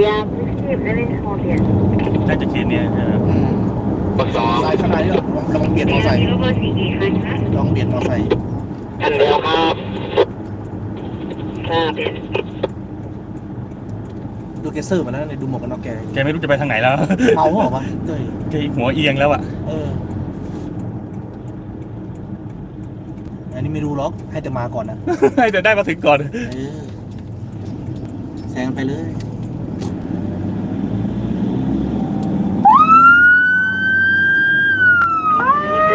หยิบได้เลยโทรเปลี่ยนน่าจะเคสเนี่ยนะอืมกดสองสายขนาดนี้เราลองเบียดมอไซค์รถเบอร์สี่กี่คันคะลองเบียดมอไซค์อันเดียวครับค่ะเปลี่ยนดูเกสเซอร์มาแล้วเนี่ยดูหมวกกันน็อกแกแกไม่รู้จะไปทางไหนแล้ว เมาเหรอวะเต้ยแกหัวเอียงแล้วอะ เอออันนี้ไม่รู้หรอกให้แต่มาก่อนนะให้แต่ได้มาถึงก่อน เออแซงไปเลย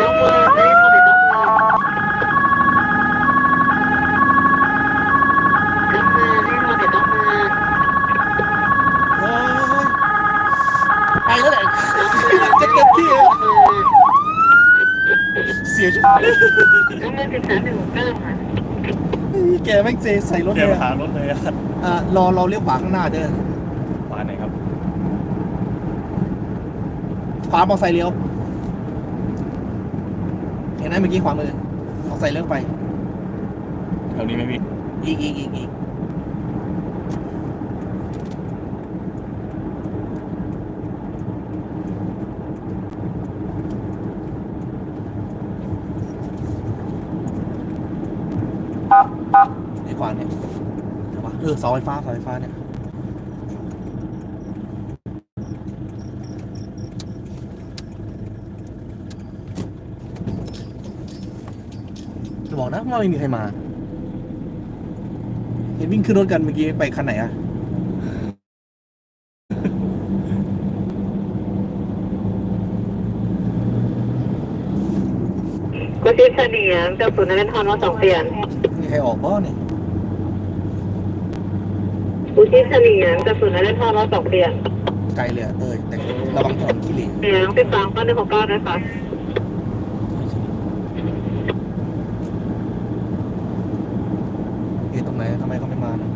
ล็อกมือไม่ได้โทรเปลี่ยนล็อกมือล็อกมือไม่ได้โทรเปลี่ยนล็อกมือ เฮ้ยไปแล้วแหละจะเต็มที่แล้วเสีย ชุดล็อกมือสิบสามหนึ่งเก้าค่ะแกแม่งเซใส่รถแกเลยมาอะหารถเลยอะอะรอเราเลี้ยวขวาข้างหน้าเด้อขวาไหนครับขวามอไซค์เลี้ยว เห็นไหมเมื่อกี้ขวามือมอไซค์เลี้ยวไป แถวนี้ไหมพี่อีกอีกอีกอีกไอ้ขวาเนี่ยเดี๋ยววะเออเสา ไฟฟ้าเสาไฟฟ้าเนี่ยจะบอกนะว่าไม่มีใครมา เห็นวิ่งขึ้นรถกันเมื่อกี้ไปคันไหนอะกุชิเฉลี่ยจากศูนย์นันทอนว่าสองเปลี่ยนมีใครออกบ้าเนี่ย กุชิเฉลี่ยจากศูนย์นันทอนว่าสองเปลี่ยนไกลเลยอะเต้ยแต่ระวังถนนขี้เหร่เสียงสิบสามก้อนหนึ่งหกเก้านะคะเอ๊ะตรงไหนทำไมเขาไม่มานะ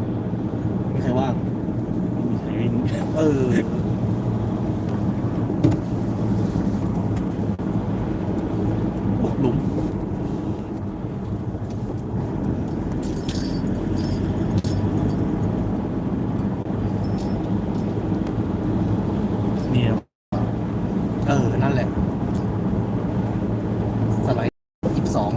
มีใครว่างมีใครวิ่ง เออ โอ้หลุม เนี่ย เออ นั่นแหละ สไลด์ยี่สิบสอง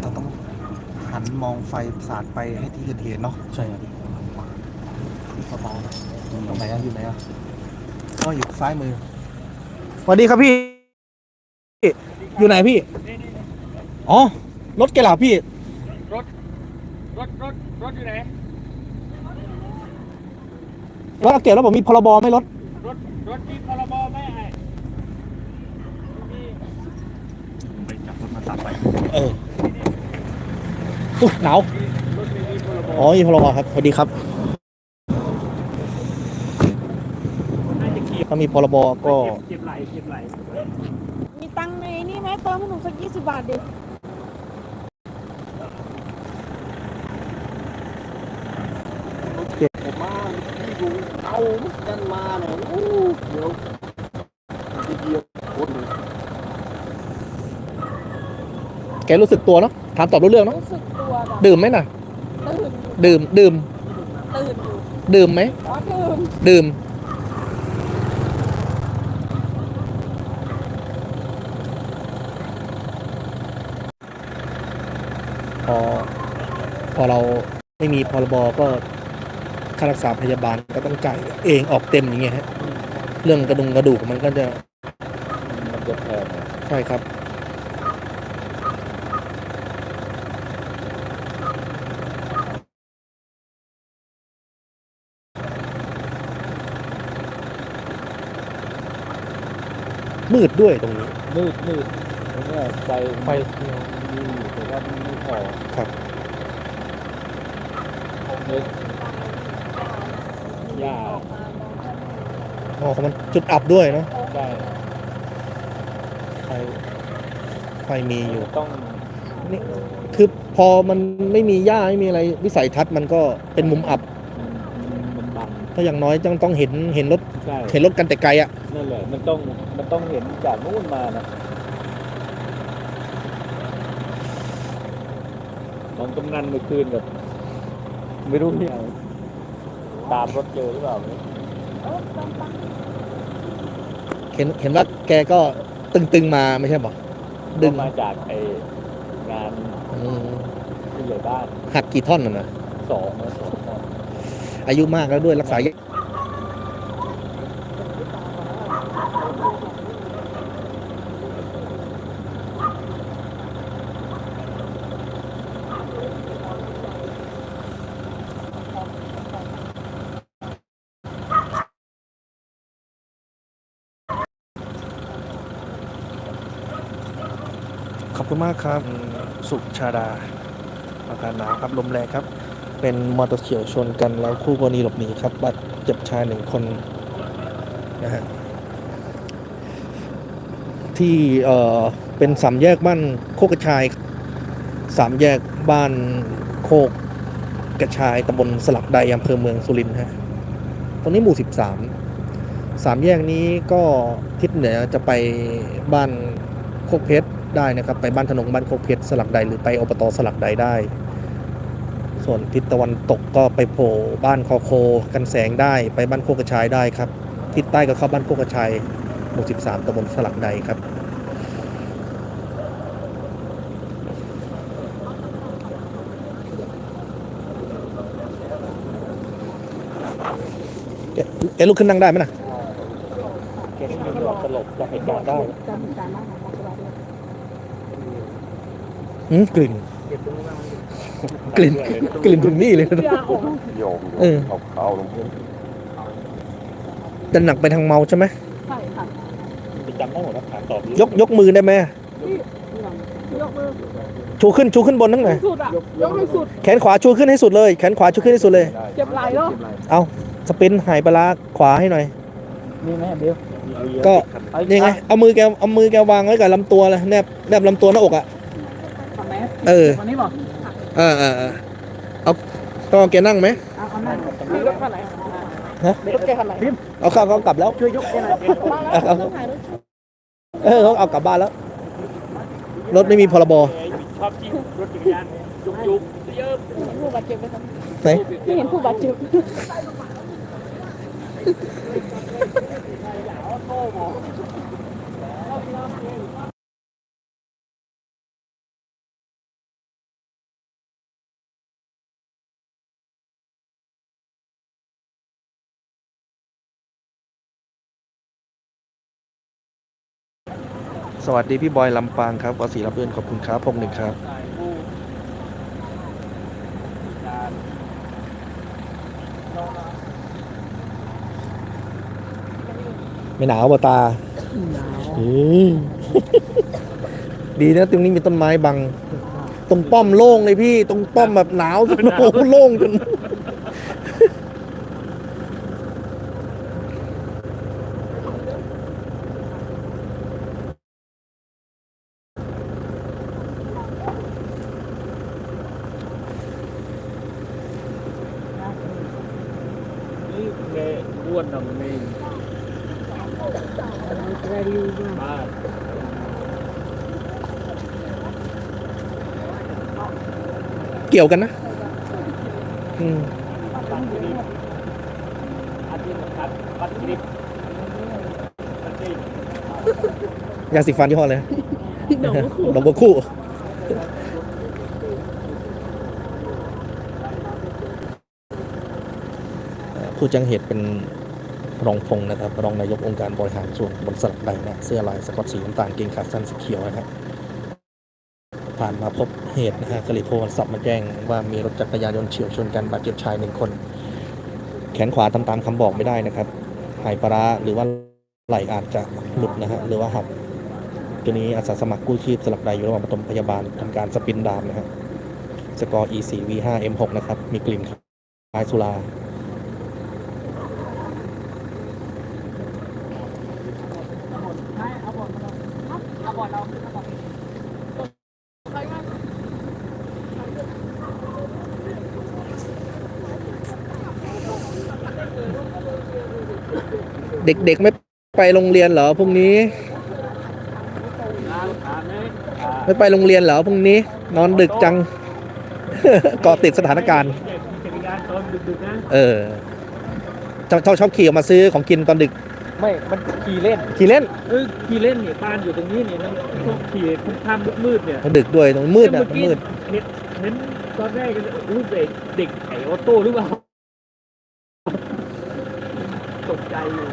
เราต้องหันมอง ไฟสาดไปให้ที่เกิดเหตุเนาะใช่ครับเบาๆนะตรงไหนอะอยู่ไหนอะก็อยู่ซ้ายมือสวัสดีครับพี่ อยู่ไหนพี่ อ๋อ รถแกเหล่าพี่ รถ รถ รถ รถอยู่ไหน รถเก็บแล้วผมมีพรบไหม่รถ รถ รถมีพรบไหมไอ้ไปจับรถมาสับไป เออ อุ้ยหนาวอ๋อมีพลบครับสวัสดีครับน่าจะเก็บถ้ามีพรบก็ เก็บไหลเก็บไหล มีตังค์ในนี่ไหมเติมให้หนูสักยี่สิบบาทดิ ผมมาที่ดูเอากันมาเนี่ยโอ้เดี๋ยวจะเหยียบคนเลย แกรู้สึกตัวเนาะถามตอบรู้เรื่องเนาะรู้สึกตัวแบบดื่มไหมน่ะ ตื่นอยู่ดื่มดื่ม ตื่นอยู่ดื่มไหม อ๋อตื่นดื่ม พอ พอเราไม่มีพรบก็ค่ารักษาพยาบาลก็ต้องจ่ายเองออกเต็มอย่างเงี้ยฮะ เรื่องกระดุงกระดูกมันก็จะมันจะแพงใช่ครับ มืดด้วยตรงนี้ มืดมืดแล้วก็ไฟไฟมีอยู่แต่ว่ามันไม่พอครับ เลยหญ้าอ๋อมันจุดอับด้วยเนาะได้ไฟไฟมีอยู่ ต้องนี่คือพอมันไม่มีหญ้าไม่มีอะไรวิสัยทัศน์มันก็เป็นมุมอับ มันมันบังถ้าอย่างน้อยต้องต้องเห็นเห็นรถ ใช่เห็นรถกันแต่ไกลอะนั่นแหละมันต้องมันต้องเห็นจากนู่นมานะน้องกำนันเมื่อคืนกับไม่รู้ที่ไหนตามรถเจอหรือเปล่าเนี่ยเห็นเห็นว่าแกก็ตึงๆมาไม่ใช่บอกดึงก็มาจากไองานอืมผู้ใหญ่บ้านหักกี่ท่อนน่ะนะสองนะสองท่อนอายุมากแล้วด้วยรักษายากากครับสุชาดาอาการหนาวครับลมแรงครับ เป็นมอเตอร์เฉียวชนกันแล้วคู่กรณีหลบหนีครับบาดเจ็บชายหนึ่งคนนะฮะที่เอ่อเป็นสามแยกบ้านโคกกระชายสามแยกบ้านโคกกระชายตำบลสลักใดอำเภอเมืองสุรินทร์ฮะตรงนี้หมู่ 13 สามแยกนี้ก็ทิศเหนือจะไปบ้านโคกเพชร ได้นะครับ ไปบ้านถนนบ้านโคกเพชรสลักใดหรือไปอบตสลักใดได้ ส่วนทิศตะวันตกก็ไปโผล่บ้านคอโคกันแสงได้ไปบ้านโคกกระชายได้ครับ ทิศใต้ก็เข้าบ้านโคกกระชายหมู่ 13ตำบลสลักใดครับเอ๊ะลุกขึ้นนั่งได้ไหมนะแกนี่มีหลอกตลกจากเหตุการณ์ได้ อืมกลิ่น กลิ่นกลิ่นถึงนี่เลยนะยาออกโยมเออเอาเขาลงพื้นจะหนักไปทางเมาใช่ไหมใช่ค่ะจะจำได้หมดนะถามตอบยกยกมือได้ไหมนี่ยกมือชูขึ้นชูขึ้นบนทั้งไหนสุดอะยกให้สุดแขนขวาชูขึ้นให้สุดเลยแขนขวาชูขึ้นให้สุดเลยเจ็บไหล่เนาะเอาสปินหายปลาร้าขวาให้หน่อยนี่ไหมเบลก็ยังไงเอามือแกเอามือแกวางไว้กับลำตัวเลยแนบแนบลำตัวหน้าอกอะฝั่งไหน เออฝั่งนี้ป่ะเออเออเออเอาต้องเอาแกนั่งไหมเอาเอานั่งมีรถคันไหนฮะรถแกคันไหนเอาเข้าเขากลับแล้วช่วยยกแค่ไหนมาแล้วต้องถ่ายรถเออเขาเอากลับบ้านแล้ว รถไม่มีพรบชอบจิ้มรถจักรยานยุกยุกเยอะเห็นผู้บาดเจ็บไหมครับไหนไม่เห็นผู้บาดเจ็บ สวัสดีพี่บอยลำปางครับวสีรับเพื่อนขอบคุณครับพงหนึ่งครับไม่หนาวบ่ตาอืมดีนะตรงนี้มีต้นไม้บัง ตรงป้อมโล่งเลยพี่ ตรงป้อมแบบหนาวจนโอ้โหโล่งจนนี่แกอ้วนนะมันไม่บ้า เกี่ยวกันนะอืมปัดกริบอาทิตย์ปัดปัดกริบปัดกริบยาสีฟันยี่ห้ออะไรนะหนองคู่ดอกบัวคู่เอ่อผู้แจ้งเหตุเป็นรองพงศ์นะครับ รองนายกองค์การบริหารส่วนตำบนสลักใดนะเสื้อลายสกอตสีน้ำตาลเกงขาสั้นสีเขียวนะฮะ ผ่านมาพบเหตุนะฮะก็เลยโทรศัพท์มาแจ้งว่ามีรถจักรยานยนต์เฉียวชนกันบาดเจ็บชายหนึ่งคน แขนขวาทำตามคำบอกไม่ได้นะครับหายปลาหรือว่าไหลอาจจะหลุดนะฮะหรือว่าหักตัวนี้อาสาสมัครกู้ชีพสลักใดอยู่ระหว่างปฐมพยาบาลทำการสปินดามนะฮะสกอร์ E4 V5 M6 นะครับ มีกลิ่นคล้ายสุราบอลมาเอาบอลเราเอาบอล เด็กๆไม่ไปโรงเรียนเหรอพรุ่งนี้ถามเลยอ่าไม่ไปโรงเรียนเหรอพรุ่งนี้ นอนดึกจังเกาะติดสถานการณ์เก็บจักรยานตอนดึกๆนะเออชอบชอบชอบขี่ออกมาซื้อของกินตอนดึก ไม่ มันขี่เล่น ขี่เล่นเออขี่เล่นเนี่ยบ้านอยู่ตรงนี้เนี่ยนะต้องขี่ค่ำๆมืดๆเนี่ยมันดึกด้วยมันมืดอะเมื่อมันกี้มืดเห็นเห็นตอนแรกก็รู้เด็กเด็กไอออโต้หรือเปล่า ตกใจอยู่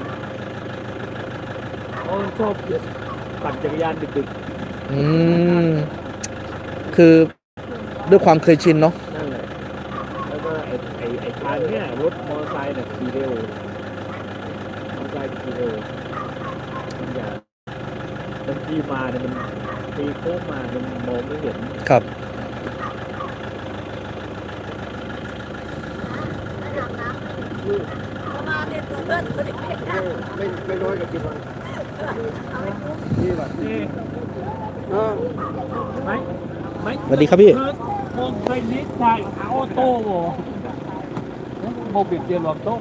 เขาชอบปั่นจักรยานดึกอืม คือด้วยความเคยชินเนาะๆนั่นแหละแล้วก็ไอไอไอทางเนี่ยรถมอเตอร์ไซค์เนี่ยขี่เร็วมอเตอร์ไซค์ขี่เร็วมันอย่าบางทีมาเนี่ยมันตีโค้งมามันมองไม่เห็น ครับมาเด็ดเพื่ อนคนเด็กไม่ไม่น้อยกับกี่บาทนี่บบนี่เออไหมไหมสวัสดีครับพี่ผมเคยนิดทางอาโต้โมโมบิดเดียร์ลอมต้อง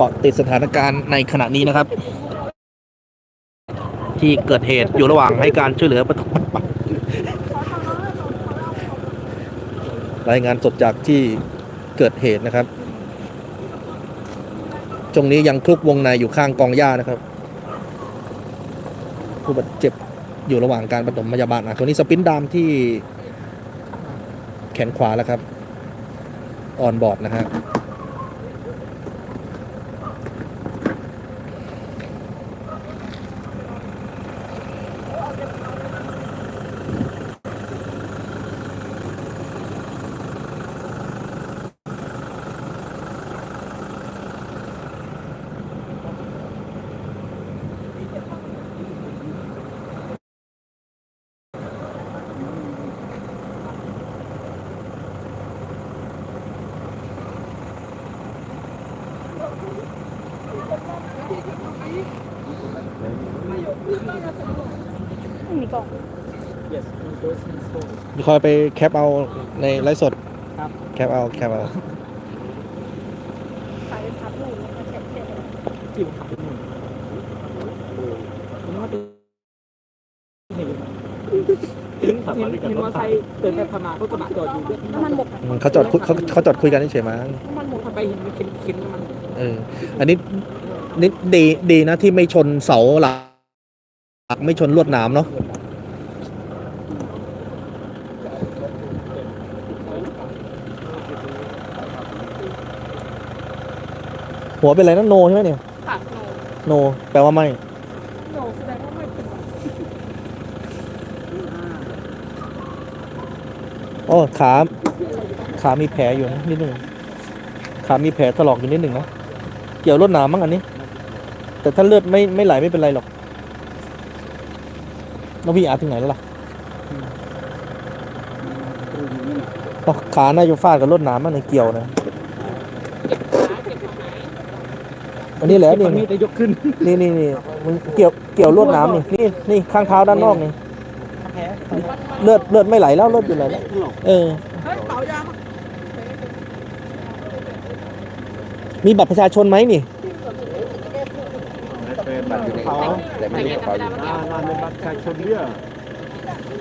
เกาะติดสถานการณ์ในขณะนี้นะครับ ที่เกิดเหตุอยู่ระหว่างให้การช่วยเหลือประถมพยาบาลรายงานสดจากที่เกิดเหตุนะครับตรงนี้ยังคลุกวงในอยู่ข้างกองหญ้านะครับ ผู้บาดเจ็บอยู่ระหว่างการปฐมพยาบาลอะตัวนี้สปินดามที่แขนขวาแล้วครับ ออนบอร์ดนะฮะ คอยไปแคปเอาในไลฟ์สดครับ แคปเอาแคปเอาขายทับหนูมาเสร็จเสร็จที่ผมขับไปนู่นผมว่าเป็นถึงขับมาด้วยกันรถไฟเดินไปพม่าก็กระบะจอดอยู่ด้วยน้ำมันหมดอืมเขาจอดคุยเขาเขาจอดคุยกันเฉยๆมั้งน้ำมันหมดทำไปเห็นมันเข็นเข็นน้ำมันเอออันนี้นี่ดีดีนะที่ไม่ชนเสาหลัก ไม่ชนลวดหนามเนาะ หัวเป็นไรนะโนใช่ไหมเนี่ยปากหนูโนแปลว่าไม่หนูแสดงว่าไม่เป็นโอ้ขาขามีแผลอยู่นะนิดหนึ่งขามีแผลถลอกอยู่นิดหนึ่งนะเกี่ยวรวดหนามมั้งอันนี้ แต่ถ้าเลือดไม่ไม่ไหลไม่เป็นไรหรอกน้องพี่อาถึงไหนแล้วล่ะอ๋อขาน่าจะฟาดกับรวดหนามมันในเกี่ยวนะ อันนี้แหละนี่ฝั่งนี้จะยกขึ้นนี่นี่นี่มันเกี่ยวเกี่ยวลวดหนามนี่นี่นี่ข้างเท้าด้านนอกนี่เลือดเลือดไม่ไหลแล้วเลือดอยู่ไหลแล้วเออเฮ้ยเป๋ายามามีบัตรประชาชนไหมนี่เขาแต่ไม่ได้ไปอ่างานในบัตรประชาชนเนี่ย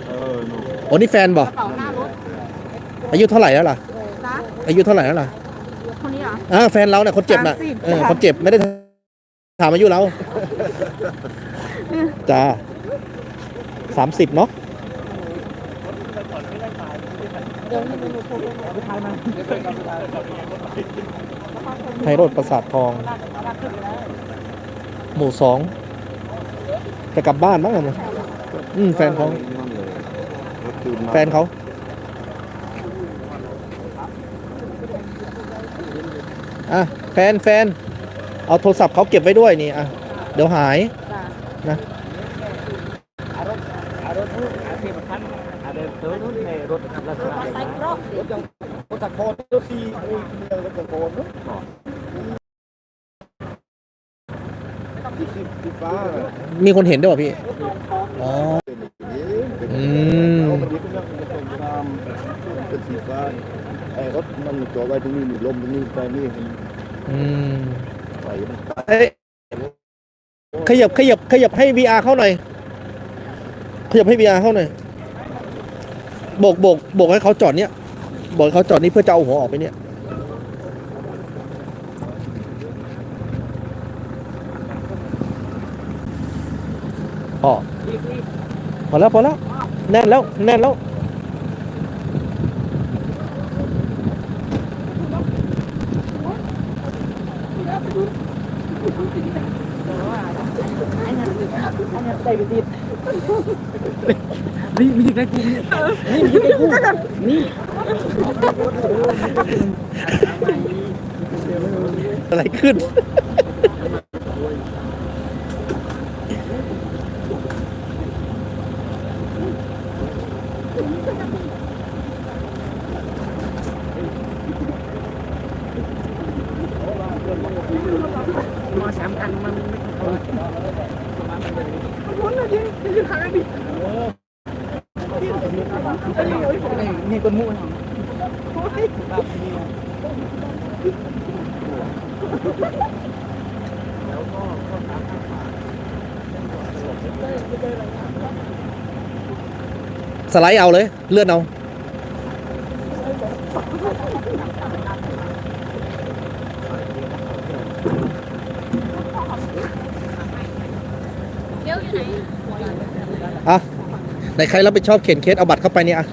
เออหนูโอ้นี่แฟนบ่กระเป๋าหน้ารถอายุเท่าไหร่แล้วล่ะ นะอายุเท่าไหร่แล้วล่ะคนนี้เหร ออ่าแฟนเราเนี่ยคนเจ็บน่ะสามสิบเออจ้ะคนเจ็บไม่ได้ถามอายุเราจ้าสามสิบเนาะเดี๋ยวหนูหนูโทรไปหาผู้ชายมันไพโรดประสาททอง หมู่สองจะกลับบ้านบ้างนะอืมแฟนเขา แฟนเขา อะแฟนแฟนเอาโทรศัพท์เขาเก็บไว้ด้วยนี่อะเดี๋ยวหายจ้ะอารถอารถนู้นอาเทียมพันอาเดินเติมนู้นในรถลักษณะมาอย่างใส่นั้นกรอบรถยังรถตะโคนตัวซีโอ้ยเรื่องก็โคนเนาะที่สิบที่ฟ้าน่ะมีคนเห็นด้วยเหรอพี่ อ๋ออืม เอามันดีขึ้นแล้วมันเป็นน้ำเป็นสีฟ้าไอ้รถ มันจอดไว้ตรงนี้นี่ลมตรงนี้ไปนี่อืมไฟมันเอ้ยขยับขยับขยับให้ VR เข้าหน่อย ขยับให้ VR เข้าหน่อยโบกโบกโบกให้เขาจอดเนี่ยบอกให้เขาจอดนี่เพื่อจะเอาหัวออกไปเนี่ย พอพอแล้วพอแล้วแน่นแล้วแน่นแล้ว ใกล้กูนี่มีใกล้กูนี่อะไรขึ้น มาสามคันมันไม่พอ นี่คนมุ่ง ส ไลด์เอาเลย เลื่อนเอาอะไหนใครรับผิดชอบเข็นเคสเอาบัตรเข้าไปเนี่ยอะ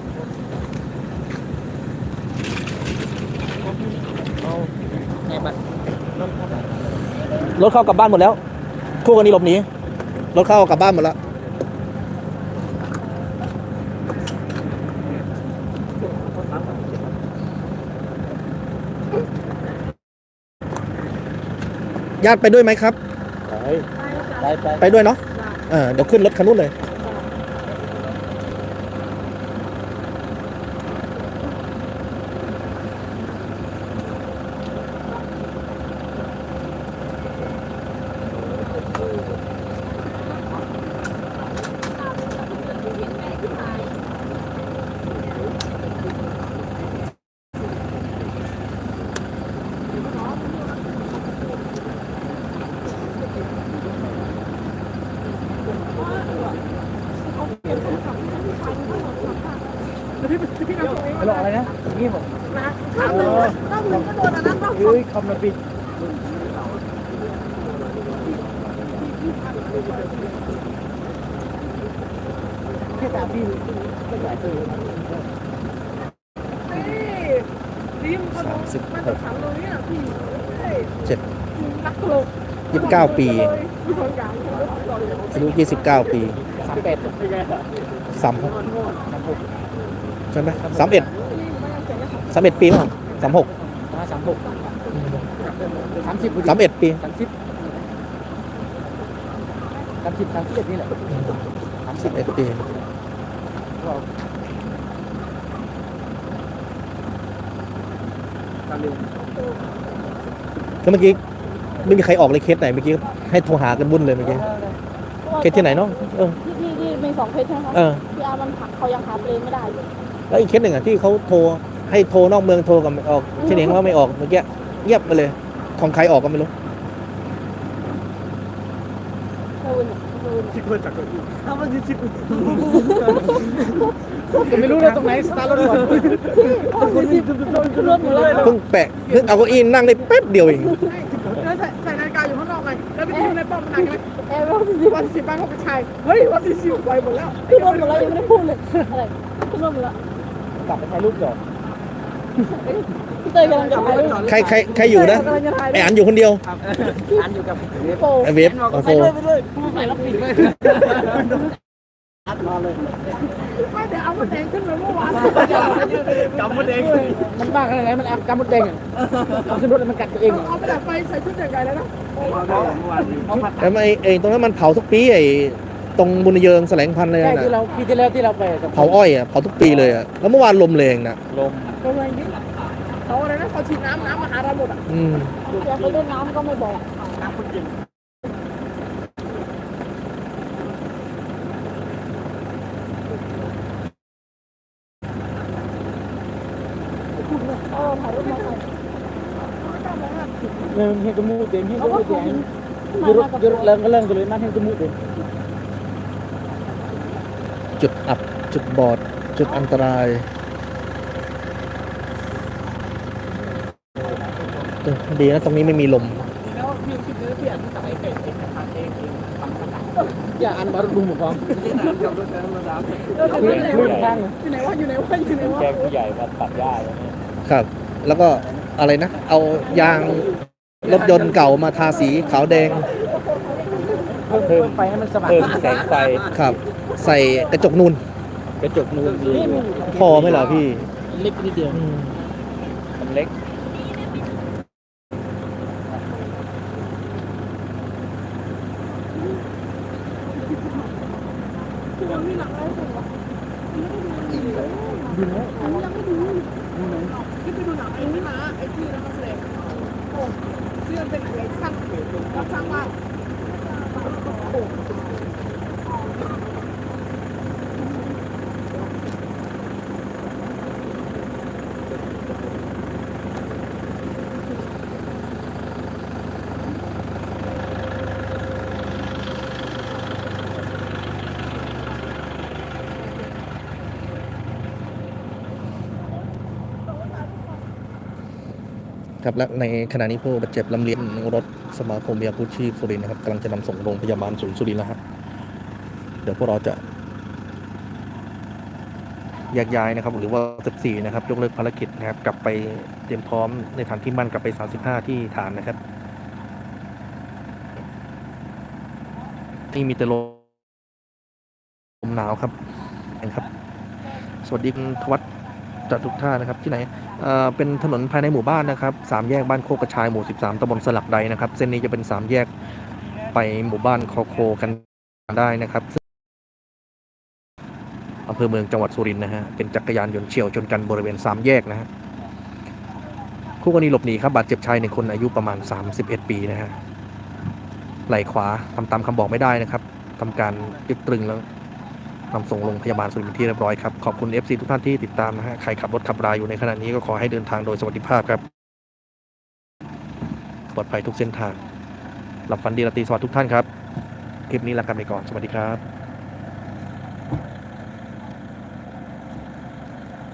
รถเข้ากลับบ้านหมดแล้ว คู่กันนี้หลบหนีรถเข้ากลับบ้านหมดแล้ว ญาติไปด้วยไหมครับ ไปไปไปด้วยเนาะเออเดี๋ยวขึ้นรถคันนู้นเลย หลอกอะไรนะนี่ผม ข้ามหนึ่งข้ามหนึ่งก็โดนอันนั้น ป่ะเฮ้ยคำนบิดนี่ริมสิบหกเลยเนี่ยพี่เจ็ดยี่สิบเก้าปีอายุยี่สิบเก้าปีสามเป็ดสามหกใช่ไหมสามเอ็ดสามเอ็ดปีมั้งสามหก มาสามหกสามสิบสามเอ็ดปีสามสิบสามสิบสามสิบเอ็ดนี่แหละสามสิสิบบเอ็ดปีตามเร็วแล้วเมื่อกี้ไม่มีใครออกเลยเคสไหนเมื่อกี้ให้โทรหากันวุ่นเลยเมื่อกี้เคสที่ไหนเนาะเออที่ที่ที่มีสองเพจใช่ไหมเอคะอพี่อาร์มันหักเขายังหาเพลงไม่ได้เลยแล้วอีกเคสหนึ่งอะที่เขาโทร ให้โทรนอกเมืองโทรกับออกที่ไหนเขาไม่ออกเมื่อกี้เงียบไปเลย ของใครออกก็ไม่รู้ที่เพื่อนจากเก้าอี้อ้ามันที่สิบก็ไม่รู้เลยตรงไหนสตาร์ทรถก่อนคนที่โดนขึ้นรถหมดเลยเพิ่งแปะเพิ่งเอาเก้าอี้นั่งได้แป๊บเดียวเองแล้วใส่ใส่นาฬิกาอยู่ข้างนอกไงแล้วไปดูในป้อมหนังเลยเออวันสี่วันสี่บ้านเขาเป็นชายเฮ้ยวันสี่สิบไปหมดแล้วขึ้นรถหมดแล้วยังไม่ได้พูดเลยอะไรขึ้นรถหมดแล้วกลับไปถ่ายรูปก่อน เตยกำลังกลับไปใครใครใครอยู่นะไออันอยู่คนเดียวอันอยู่กับโปไอเวฟไอโฟถ่ายรับผิดเลยอัดมาเลยไม่เดี๋ยวเอามาแดงขึ้นมาเมื่อวานกำมดแดงมันบ้าขนาดไหนมันแอบกำมดแดงเอาขึ้นรถแล้วมันกัดตัวเองเอาไปดับไฟใส่ชุดอย่างไรแล้วนะแล้วไอไอตรงนั้นมันเผาทุกปีไอ้ ตรงบุญเยิงแสลงพันธุ์เลยใช่นะที่เราปีที่แล้วที่เราไปกับเผาอ้อยอะเผาทุกปีเลยอะแล้วเมื่อวานลมแรงนะลมประมาณนี้เขาอะไรนะเขาฉีดน้ำน้ำมาหาเราหมดอะอืมอยากไปเล่นน้ำก็ไม่บอกน้ำคนเย็นเออถ่ายรูปมาใส่เนี่ยมันเห็นจมูกเต็มที่เขาก็ก็ไม่ถูเต็กมยุรยุรเลิงก็เลิงกันเลยมันเห็นจมูกเต็ม จุดอับ จุดบอด จุดอันตรายดีนะตรงนี้ไม่มีลมแล้วมีคิดเลยเลี่ยนที่สายเองทำเองเองทำขนาดอย่าอันบารุดูหมดความไม่ใช่นานกับรถแต่ธรรมดาอยอยู่ไหนวะอยู่ไหนวะอยู่ไหนวะแกผู้ใหญ่มาตัดหญ้าครับ แล้วก็อะไรนะ เอายางรถยนต์เก่ามาทาสีขาวแดง เพิ่มเพิ่มไฟให้มันสว่างเพิ่มแสงไฟครับ ใส่กระจกนูนกระจกนูนดีพอไหมล่ะพี่เล็กนิดเดียวอืมมันเล็ก มันมีหนังอะไรถูกวะยังไม่ดูที่ไปดูหนังไอ้นี่มาไอ้ที่นักแสดงโอ้ที่มันเป็นไอ้ช่างรับช่างบ้านโอ้ ครับและในขณะนี้ผู้บาดเจ็บลำเลียงรถสมาคมเบียากู้ชีพสุรินทร์นะครับกำลังจะนำส่งโรงพยาบาลศูนย์สุรินทร์แล้วครับเดี๋ยวพวกเราจะแยกย้ายนะครับ หรือว่า 14 นะครับยกเลิกภารกิจนะครับ กลับไปเตรียมพร้อมในฐานที่มั่นกลับไป 35 ที่ฐานนะครับนี่มีแต่ลมหนาวครับครับ สวัสดีคุณทวัฒ จากทุกท่านะครับที่ไหนเอ่อเป็นถนนภายในหมู่บ้านนะครับสามแยกบ้านโคกกระชายหมู่ 13ตำบลสลักใดนะครับ เส้นนี้จะเป็นสามแยกไปหมู่บ้านคอโคกันได้นะครับอำเภอเมืองจังหวัดสุรินทร์นะฮะ เป็นจักรยานยนต์เฉียวชนกันบริเวณสามแยกนะฮะ คู่กรณีหลบหนีครับ บาดเจ็บชายหนึ่งคนอายุประมาณ 31 ปีนะฮะ ไหล่ขวาทำตามคำบอกไม่ได้นะครับทำการยึดตรึงแล้ว นำส่งโรงพยาบาลสุรินทร์ที่เรียบร้อยครับ ขอบคุณ FC ทุกท่านที่ติดตามนะฮะ ใครขับรถขับราอยู่ในขณะนี้ก็ขอให้เดินทางโดยสวัสดิภาพครับ ปลอดภัยทุกเส้นทาง หลับฝันดีราตรีสวัสดิ์ทุกท่านครับ คลิปนี้ลากันไปก่อน สวัสดีครับ